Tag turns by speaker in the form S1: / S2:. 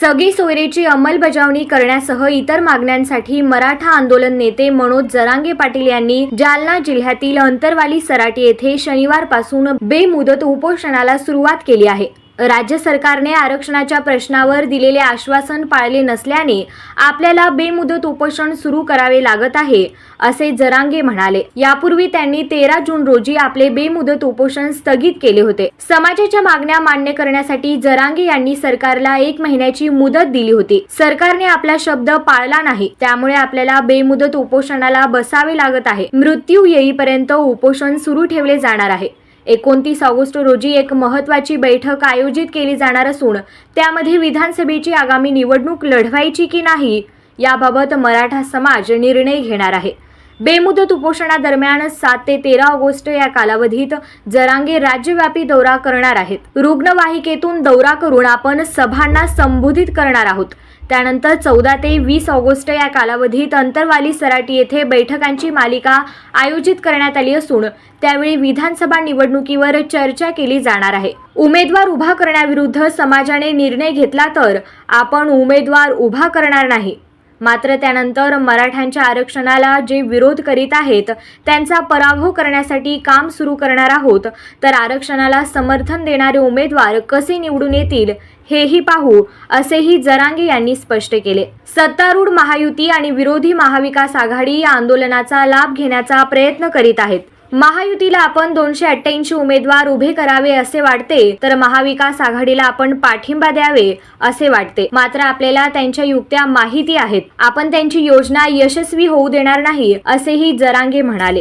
S1: सगळी सोयरेची अंमलबजावणी करण्यासह इतर मागण्यांसाठी मराठा आंदोलन नेते मनोज जरांगे पाटील यांनी जालना जिल्ह्यातील अंतरवाली सराटी येथे शनिवारपासून बेमुदत उपोषणाला सुरुवात केली आहे. राज्य सरकारने आरक्षणाच्या प्रश्नावर दिलेले आश्वासन पाळले नसल्याने आपल्याला बेमुदत उपोषण सुरू करावे लागत आहे असे जरांगे म्हणाले. यापूर्वी त्यांनी तेरा जून रोजी आपले बेमुदत उपोषण स्थगित केले होते. समाजाच्या मागण्या मान्य करण्यासाठी जरांगे यांनी सरकारला एक महिन्याची मुदत दिली होती. सरकारने आपला शब्द पाळला नाही त्यामुळे आपल्याला बेमुदत उपोषणाला बसावे लागत आहे. मृत्यू येईपर्यंत उपोषण सुरू ठेवले जाणार आहे. एकोणतीस ऑगस्ट रोजी एक महत्वाची बैठक आयोजित केली जाणार असून त्यामध्ये विधानसभेची आगामी निवडणूक लढवायची की नाही याबाबत मराठा समाज निर्णय घेणार आहे. बेमुदत उपोषणादरम्यान सात ते तेरा ऑगस्ट या कालावधीत जरांगे राज्यव्यापी दौरा करणार आहेत. रुग्णवाहिकेतून दौरा करून आपण सभांना संबोधित करणार आहोत. त्यानंतर चौदा ते वीस ऑगस्ट या कालावधीत अंतरवाली सराटी येथे बैठकांची मालिका आयोजित करण्यात आली असून त्यावेळी विधानसभा निवडणुकीवर चर्चा केली जाणार आहे. उमेदवार उभा करण्याविरुद्ध समाजाने निर्णय घेतला तर आपण उमेदवार उभा करणार नाही. मात्र त्यानंतर मराठ्यांच्या आरक्षणाला जे विरोध करीत आहेत त्यांचा पराभव करण्यासाठी काम सुरू करणार आहोत. तर आरक्षणाला समर्थन देणारे उमेदवार कसे निवडून येतील हेही पाहू असेही जरांगे यांनी स्पष्ट केले. सत्तारूढ महायुती आणि विरोधी महाविकास आघाडी या आंदोलनाचा लाभ घेण्याचा प्रयत्न करीत आहेत. महायुतीला आपण दोनशे अठ्ठ्याऐंशी उमेदवार उभे करावे असे वाटते तर महाविकास आघाडीला आपण पाठिंबा द्यावे असे वाटते. मात्र आपल्याला त्यांच्या युक्त्या माहिती आहेत. आपण त्यांची योजना यशस्वी होऊ देणार नाही असेही जरांगे म्हणाले.